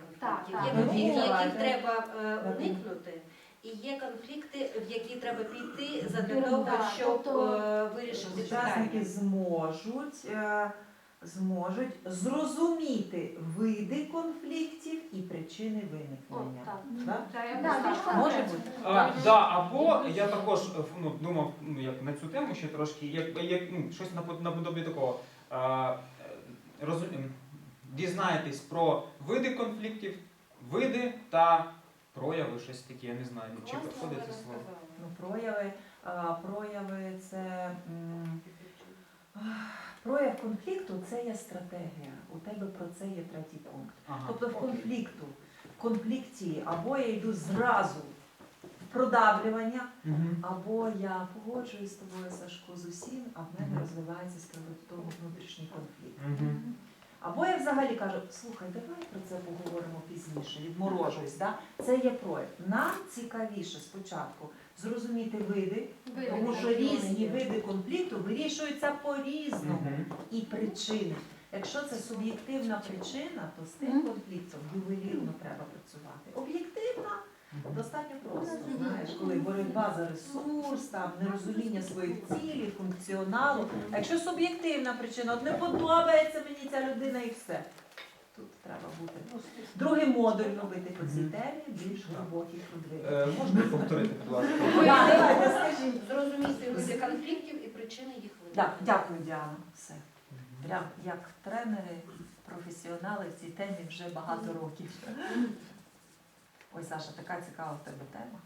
конфліктів. Так, Є так. конфлікти, Ну, яких треба е, уникнути, і є конфлікти, в які треба піти задля Ну, того, так, щоб тобто е, вирішити Учасники питання. зможуть, е, зможуть зрозуміти види конфліктів і причини виникнення. так. Так? Да, так. більш Може конкретно. бути. А, да, або я також е, ну, думав ну, як на цю тему ще трошки, як, як ну, щось напод- наподобі такого. А, е, розум- дізнаєтесь про види конфліктів, види та прояви, щось таке, я не знаю, чи підходить це слово. Ну, прояви, а, прояви це м, прояв конфлікту це є стратегія. У тебе про це є третій пункт. Ага, Тобто в конфлікту, в конфлікті або я йду зразу в продавлювання, Мгм. або я погоджуюсь з тобою, Сашко, з усім, а в мене розвивається з того внутрішній конфлікт. Мгм. Або я взагалі кажу, слухай, давай про це поговоримо пізніше, відморожуюсь. Да? Це є прояв. Нам цікавіше спочатку зрозуміти види, Види тому що різні види конфлікту вирішуються по-різному. Мгм. І причини. Якщо це суб'єктивна причина, то з тим конфліктом ювелірно треба працювати. Об'єктивна. Достатньо просто. Знаєш, коли боротьба за ресурс, там нерозуміння своїх цілей, функціоналу. А якщо суб'єктивна причина, от не подобається мені ця людина і все. Тут треба бути. Другий модуль робити по цій темі, більш продвинутий. Е, можна повторити, будь ласка? Давайте, скажіть. Зрозуміти види конфліктів і причини їх Да, виникнення. Дякую, Діана. Все. Прям як тренери, професіонали в цій темі вже багато років. Ой, Саша, така цікава в тебе тема.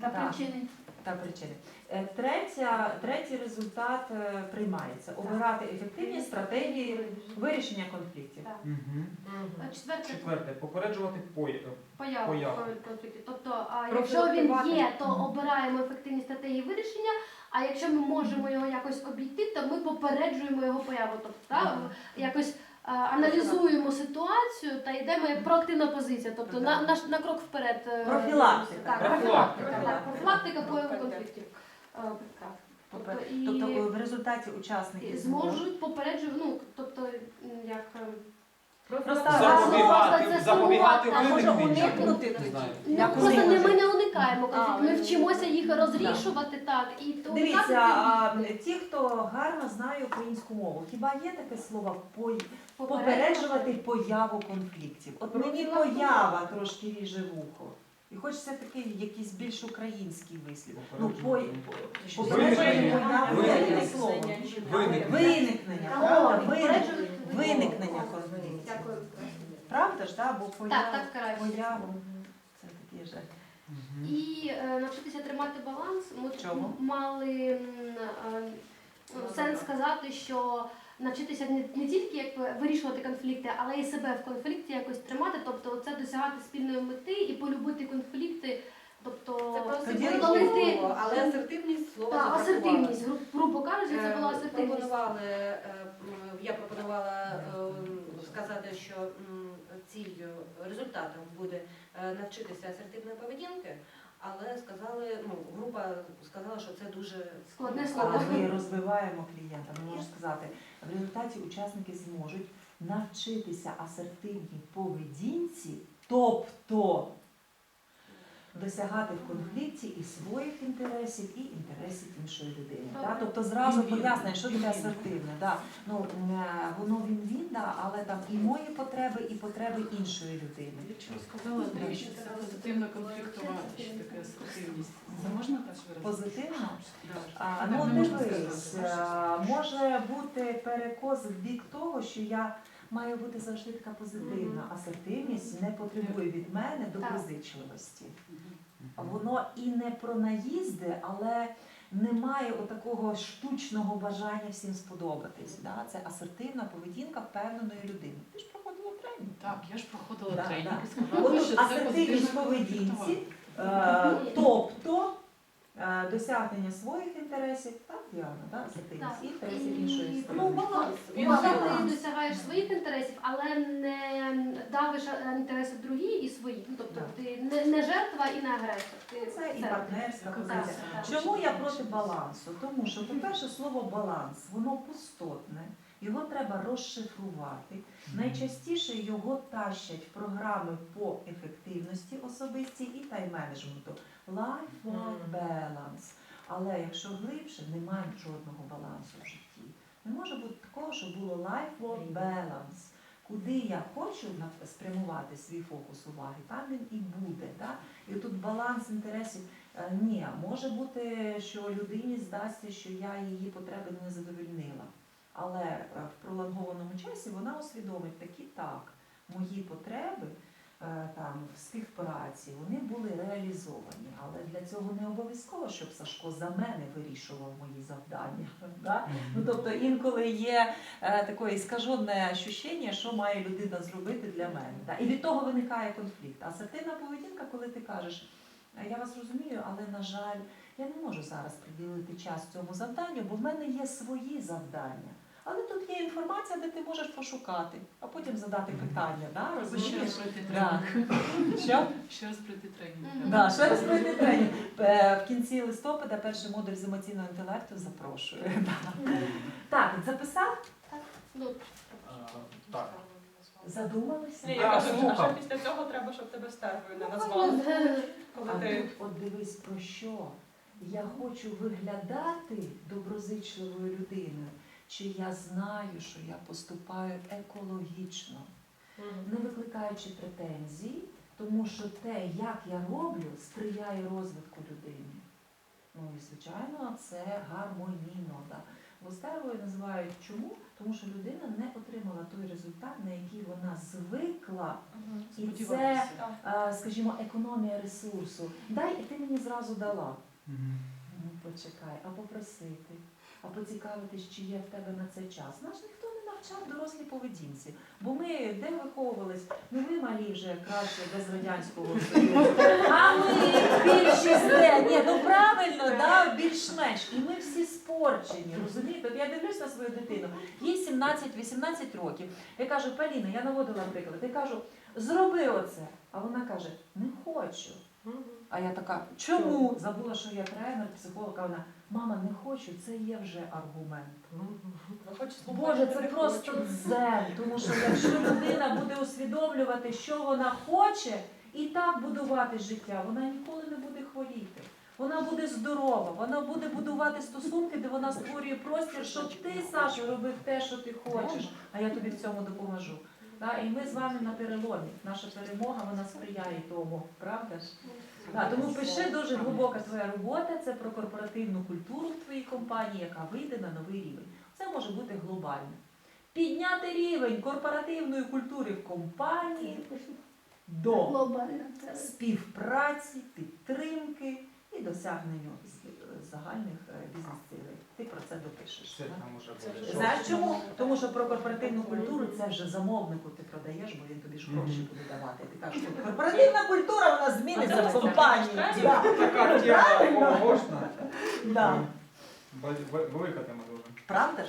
Та Так. причини. Та причини. Е, Третя, третій результат е, приймається. Обирати ефективні стратегії вирішення конфліктів. Так. Мгм. А Четверте Четверте. Попереджувати пой- е, появу Появу. конфлікту. Тобто, а якщо він Профілактувати. є, то обираємо ефективні стратегії вирішення. А якщо ми можемо його якось обійти, то ми попереджуємо його появу. Тобто та, якось аналізуємо ситуацію та йдемо як проактивна позиція. Тобто на, на, на крок вперед. е, Профілактика. Так, Профілактика. профілактика. Так, профілактика появи конфліктів. Е, Так. Тобто, і Тобто в результаті учасники зможуть попереджувати, ну тобто м, як. е, Просто запобігати, це запобігати сумувати, може виникненню. уникнути Не тоді. знаю. Ну, Як просто не, ми не уникаємо конфліктів, ми вчимося їх розрішувати так. І то Дивіться, а, ті, хто гарно знає українську мову, хіба є таке слово «пой- попереджувати появу конфліктів? От мені поява трошки ріже вухо. І хочеться такий якийсь більш український вислів. Ну, появу є таке Виникнення. слово. Виникнення. Виникнення, Так, конфліктів. Правда ж, да? бо Так, поява, так краще. появу це такі ж. Мгм. І е, навчитися тримати баланс. Ми тут Чому? мали м, е, сенс сказати, що навчитися не, не тільки як вирішувати конфлікти, але і себе в конфлікті якось тримати, тобто це досягати спільної мети і полюбити конфлікти. Тобто Це ти але асертивність слова Так, асертивність, грубо кажучи, це Е, була асертивність. Пропонували, е, я пропонувала е, сказати, що ціллю, результатом буде е, навчитися асертивної поведінки, але сказали, ну, група сказала, що це дуже Складне Але ми розвиваємо клієнта. Ми можемо сказати, в результаті учасники зможуть навчитися асертивній поведінці, тобто досягати в конфлікті і своїх інтересів, і інтересів іншої людини. Да? Тобто зразу пояснює, що таке асертивне. Да? Ну, е, воно він він, да, але там і мої потреби, і потреби іншої людини. Якщо сказала Андрій, що це позитивно конфліктувати, що таке асертивність. Це можна так виразити? Позитивно? Да. А, ну дивись, може бути перекос в бік того, що я маю бути завжди така позитивна. Асертивність не потребує від мене доброзичливості. Воно і не про наїзди, але немає отакого штучного бажання всім сподобатись. Да? Це асертивна поведінка впевненої людини. Ти ж проходила тренінг. Так, я ж проходила Да, тренінг да. сказала, От що асертивність поведінці, е, е, досягнення своїх інтересів, так, Діана, да? Так. і інтересів іншої сторони. Ну, баланс. Він Коли баланс. ти досягаєш своїх інтересів, але не давиш інтереси другі і свої. Ну, тобто Так. ти не, не жертва і не агресор. Ти Це і партнерська позиція. так. Чому я проти балансу? Тому що, по-перше, слово баланс, воно пустотне, Його треба розшифрувати. Найчастіше його тащать в програми по ефективності особистій і тайм-менеджменту. Life-work balance. Але якщо глибше, немає жодного балансу в житті. Не може бути такого, щоб було life-work balance. Куди я хочу спрямувати свій фокус уваги, там він і буде. Так? І тут баланс інтересів. Е, Ні, може бути, що людині здасться, що я її потреби не задовольнила. Але е, в пролонгованому часі вона усвідомить такі так, мої потреби там в співпраці вони були реалізовані. Але для цього не обов'язково, щоб Сашко за мене вирішував мої завдання. Да? Ну, тобто інколи є е, таке іскажене ощущення, що має людина зробити для мене. Да? І від того виникає конфлікт. Асертивна поведінка, коли ти кажеш, «Е, я вас розумію, але на жаль, я не можу зараз приділити час цьому завданню, бо в мене є свої завдання. Але тут є інформація, де ти можеш пошукати, а потім задати питання. Да? Ще раз пройти тренінг. Що? Ще раз пройти тренінг. Да, ще раз пройти тренінг. Е, В кінці листопада перший модуль з емоційного інтелекту запрошую. Так, записав? Ну, Так. Задумалися? Ні, я кажу, а слухав. після цього треба, щоб тебе стервою не ну, назвали. А ти тут от дивись про що. Я хочу виглядати доброзичливою людиною, чи я знаю, що я поступаю екологічно, не викликаючи претензій, тому що те, як я роблю, сприяє розвитку людини. Ну і звичайно, це гармонійно. Да. Гостеровою називають чому? Тому що людина не отримала той результат, на який вона звикла. І це, е, скажімо, економія ресурсу. Дай, і ти мені зразу дала. Ну, почекай, а попросити, а поцікавитись, чи є в тебе на це час. Нас ніхто не навчав дорослій поведінці. Бо ми де виховувались? Ну ви малі вже краще без радянського союзу. А ми більшість де? Ні, ну правильно, да, більш-менш. І ми всі спорчені, розумієте? От я дивлюсь на свою дитину, їй 17-18 років. Я кажу, Поліна, я наводила приклад, я кажу, зроби оце. А вона каже, не хочу. А я така, чому? Забула, що я тренер, психолог, а вона, мама, не хочу, це є вже аргумент. хочеш Боже, це просто дзен, тому що якщо людина буде усвідомлювати, що вона хоче, і так будувати життя, вона ніколи не буде хворіти. Вона буде здорова, вона буде будувати стосунки, де вона створює простір, щоб ти, Саша, робив те, що ти хочеш, а я тобі в цьому допоможу. І ми з вами на переломі. Наша перемога вона сприяє тому, правда ж? Да, тому пиши дуже глибока твоя робота. Це про корпоративну культуру в твоїй компанії, яка вийде на новий рівень. Це може бути глобально. Підняти рівень корпоративної культури в компанії до співпраці, підтримки і досягненню загальних е, бізнес-цілей. Ти про це допишеш. Це там уже буде. Знаєш чому? Тому що про корпоративну культуру це вже замовнику ти продаєш, бо він тобі ж гроші буде давати. Ти кажеш, що корпоративна культура вона зміниться в компанії. Да. Така тема можна. Да. Велика тема дуже. Правда ж?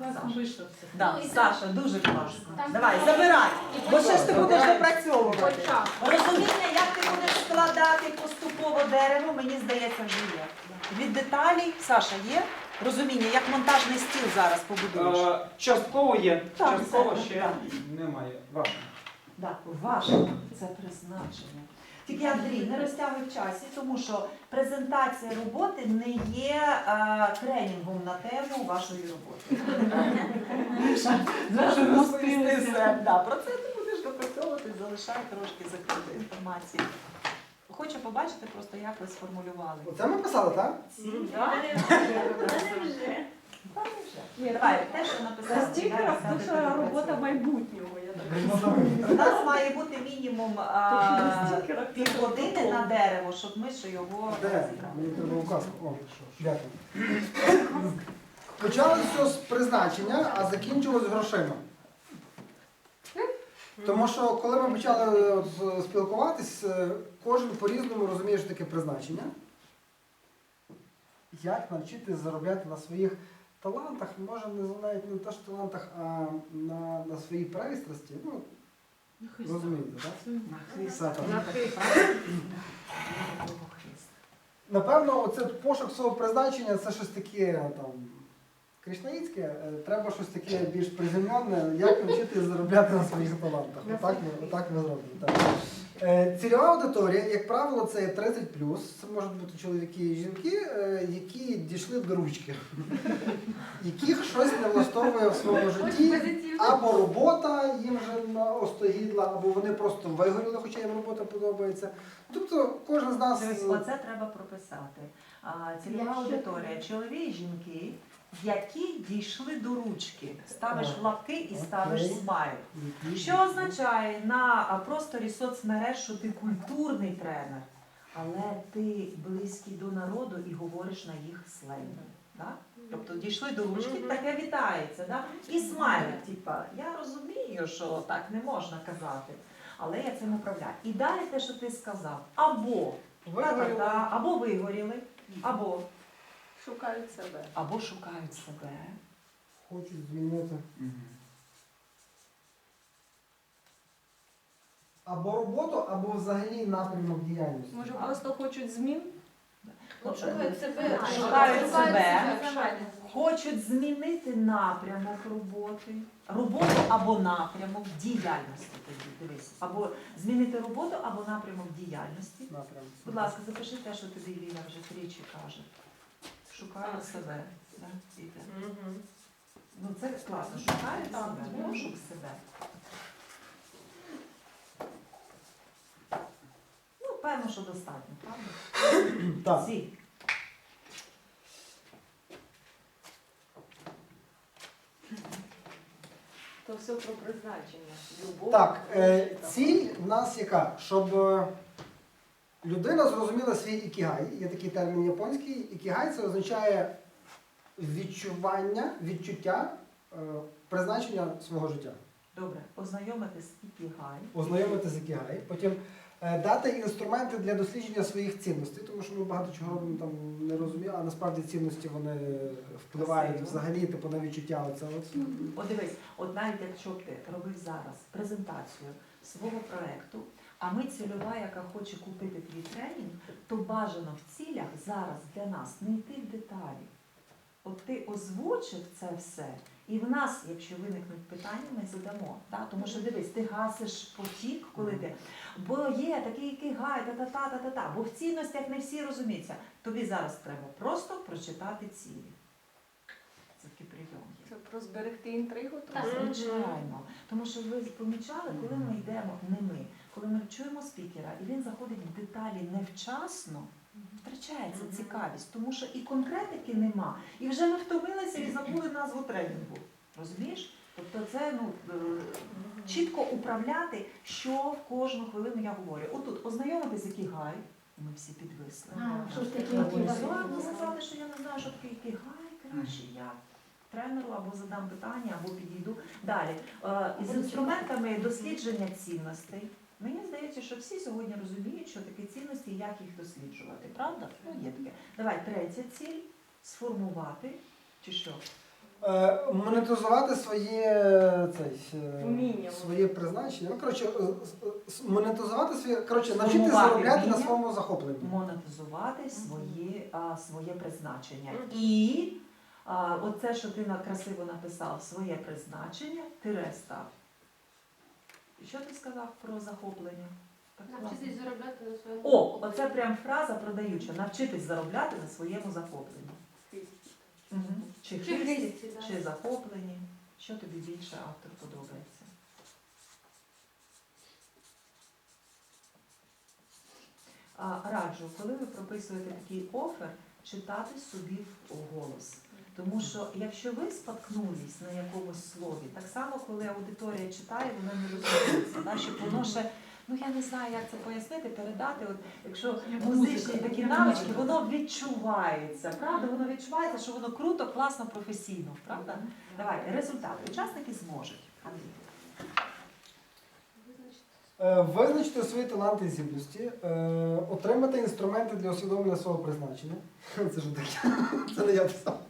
Саша. вийшло все. Да, Ну, Саша, дуже класно. Давай, забирай. Бо ще ж ти будеш допрацьовувати. Розуміння, як ти будеш складати поступово дерево, мені здається, вже є. Від деталей, Саша, є розуміння, як монтажний стіл зараз побудуєш. Е, Частково є, Так, частково все, ще так. немає. Ваше. Так, ваше це призначення. Тільки Андрій, не розтягуй в часі, тому що презентація роботи не є е, тренінгом на тему вашої роботи. Знаєш, розповісти все. Да, Про це ти будеш допрацьовувати, залишай трошки закрити інформації. Хочу побачити просто, як ви сформулювали. Оце ми писали, так? Вже. Ні, давай, те, що написали. Стікера зараз це я робота майбутнього. У нас має бути мінімум а, півгодини на дерево, щоб ми ще його Де? Мені треба указку. О, дякую. Почали все з призначення, а закінчилось грошима. Тому що коли ми почали е, з- спілкуватись, е, кожен по-різному розуміє, що таке призначення. Як навчитись заробляти на своїх талантах, може не навіть не те, що талантах, а на, на своїй пристрасті. Ну, розумієте, так? Все Напевно, оце пошук свого призначення це щось таке там Кришнаїцьке, е, треба щось таке більш приземлене, як навчити заробляти на своїх талантах. Отак ми, отак ми зробимо. Так. Е, Цільова аудиторія, як правило, це 30 Це можуть бути чоловіки і жінки, е, які дійшли до ручки, яких щось не влаштовує в своєму житті. Або робота їм вже остогідла, або вони просто вигоріли, хоча їм робота подобається. Тобто кожен з нас. Оце треба прописати. Цільова аудиторія, чоловік, жінки, які дійшли до ручки. Ставиш в лапки і ставиш смайл. Що означає на просторі соцмереж, що ти культурний тренер, але ти близький до народу і говориш на їх сленгі. Да? Тобто дійшли до ручки, таке вітається. Да? І смайлик, типа, я розумію, що так не можна казати, але я цим управляю. І далі те, що ти сказав, або та-та-та, або вигоріли, або, Шукають себе. або шукають себе. Хочуть змінити. Або роботу, або взагалі напрямок діяльності. Може, просто хочуть змін? Ну, шукають себе. Шукають себе. себе. Хочуть змінити напрямок роботи, роботу або напрямок діяльності. Тоді дивись, або змінити роботу або напрямок діяльності. Напрямок. Будь ласка, запиши те, що тобі Ліна вже тричі каже. Шукаю Так. себе. Да? Іде. Мгм. Ну це класно. Шукаю Так. себе, пошук себе. Ну, певно, що достатньо, правда? Так. Ціль. То все про призначення. Любов. Так, е, ціль в нас яка? Щоб е, людина зрозуміла свій ікігай. Є такий термін японський. Ікігай це означає відчування, відчуття е, призначення свого життя. Добре, ознайомитись з ікігай. Ознайомити з ікігай. Потім е, дати інструменти для дослідження своїх цінностей, тому що ми багато чого робимо там не розуміємо, а насправді цінності вони впливають Красиво. взагалі типу, на відчуття. Оце от. От дивись, от навіть якщо б ти робив зараз презентацію свого проекту, а ми цільова, яка хоче купити твій тренінг, то бажано в цілях зараз для нас не йти в деталі. От ти озвучив це все, і в нас, якщо виникнуть питання, ми задамо. Да? Тому що дивись, ти гасиш потік, коли ти. Бо є такий який гай, та-та-та, та-та-та. Бо в цінностях не всі розуміються. Тобі зараз треба просто прочитати цілі. Це такий прийом є. Це про зберегти інтригу. Так. Звичайно. Тому що ви помічали, коли ми йдемо, не ми, коли ми чуємо спікера, і він заходить в деталі невчасно, втрачається цікавість, тому що і конкретики нема, і вже ми втомилися і забули назву тренінгу. Розумієш? Тобто це ну, е, чітко управляти, що в кожну хвилину я говорю. Отут ознайомитись, який гай, і ми всі підвисли. Що ж таке сказати, що я не знаю, що таке ікігай, краще я тренеру або задам питання, або підійду. Далі, е, із інструментами дослідження цінностей. Мені здається, що всі сьогодні розуміють, що таке цінності як їх досліджувати. Правда? Ну, є таке. Давай, третя ціль сформувати чи що? Е, монетизувати своє цей, е, Вміння. своє призначення. Ну, коротше, е, монетизувати своє, коротше, Сформувати заробляти на вміння. своєму захопленні. монетизувати свої, а, своє призначення. І а, оце, що ти на- красиво написав, своє призначення, тире став. Що ти сказав про захоплення? Так класно. Навчитись заробляти на своєму. О, оце прям фраза продаюча. Навчитись заробляти за своєму захопленні. Угу. Чи Чи хисті, хисті, да. чи захоплені. Що тобі більше автор подобається? А, Раджу, коли ви прописуєте такий офер, читати собі в голос. Тому що якщо ви споткнулись на якомусь слові, так само, коли аудиторія читає, вона не розуміється. Да? Щоб воно ще, ну я не знаю, як це пояснити, передати. От, якщо музичні такі навички, воно відчувається, правда? Воно відчувається, що воно круто, класно, професійно, правда? Давай, результати. Учасники зможуть. Е, Визначити свої таланти і здібності, е, отримати інструменти для усвідомлення свого призначення. Це ж таке. Це не я писав.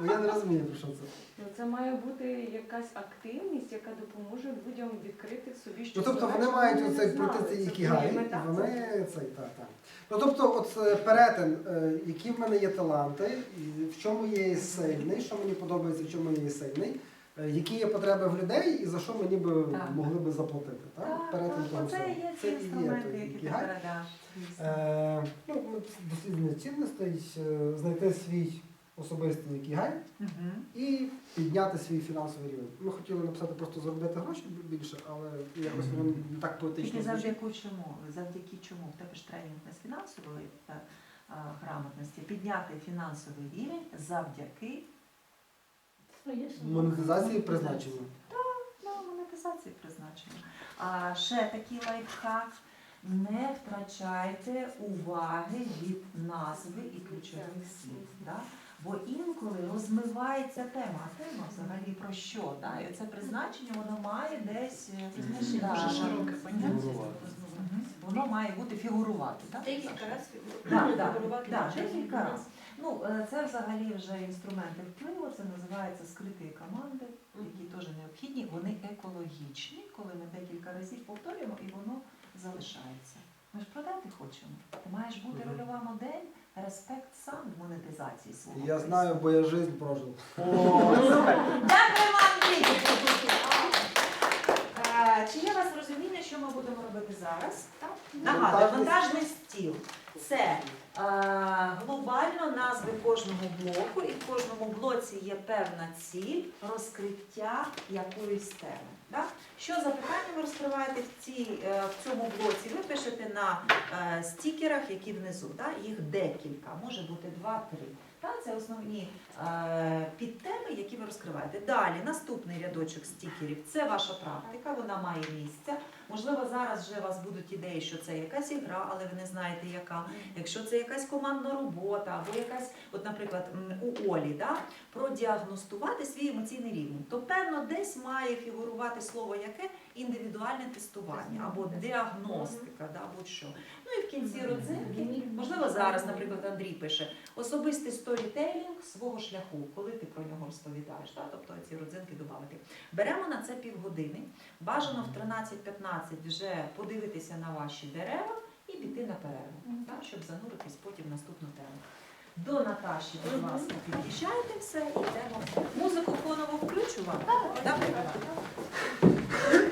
Бо я не розумію, про що це. Ну, це має бути якась активність, яка допоможе людям відкрити в собі щось. Ну тобто вони мають оце оцей пройти цей ікігай, і вони цей так, так. Ну тобто, от е, перетин, е, які в мене є таланти, і в чому я є сильний, що мені подобається, в чому я є сильний, які є потреби в людей і за що мені би Так. могли би заплатити. Так? Так, Перетин так, того оце всього. є Це ті є інструменти, той які ти передаш. Е, ну, ми дослідження цінностей, е, знайти свій особистий ікігай Мгм. і підняти свій фінансовий рівень. Ми хотіли написати просто заробляти гроші більше, але якось воно не так поетично Тільки звучить. завдяки чому? Завдяки чому? В тебе ж тренінг не з фінансової е, грамотності. Підняти фінансовий рівень завдяки Монетизації призначення. ну, монетизації призначення. А ще такий лайфхак. Не втрачайте уваги від назви і ключових слів. Да? Бо інколи розмивається тема. А тема взагалі про що? Да? І це призначення воно має десь е, Призначення да, дуже широке поняття. Воно має бути фігурувати. Да? Декілька разів Да, да, фігурувати да, може. декілька разів. Ну, е, це взагалі вже інструменти впливу, це називається скриті команди, які теж необхідні. Вони екологічні, коли ми декілька разів повторюємо і воно залишається. Ми ж продати хочемо. Ти маєш бути рольова модель, респект сам в монетизації свого. Я знаю, бо я життя прожив. Дякую вам! Чи є у вас розуміння, що ми будемо робити зараз? Нагадую, Вантажний вантажний стіл це е, глобально назви кожного блоку, і в кожному блоці є певна ціль розкриття якоїсь теми. Так? Що за питання ви розкриваєте в, цій, е, в цьому блоці? Ви пишете на е, стікерах, які внизу. Так? Їх декілька, може бути два-три. Так, це основні е, підтеми, які ви розкриваєте. Далі наступний рядочок стікерів це ваша практика, вона має місце. Можливо, зараз вже у вас будуть ідеї, що це якась ігра, але ви не знаєте, яка. Якщо це якась командна робота, або якась, от, наприклад, у Олі, да, продіагностувати свій емоційний рівень, то певно десь має фігурувати слово яке індивідуальне тестування або діагностика, да, будь-що. Ну і в кінці родзинки, можливо, зараз, наприклад, Андрій пише особистий сторітейлінг свого шляху, коли ти про нього розповідаєш. Да? Тобто ці родзинки додати. Беремо на це півгодини. Бажано в 13-15 вже подивитися на ваші дерева і піти на перерву, так? щоб зануритись потім в наступну тему. До Наташі, будь ласка, під'їжджайте все і йдемо. Музику фоново включу вам. Так, Скажи,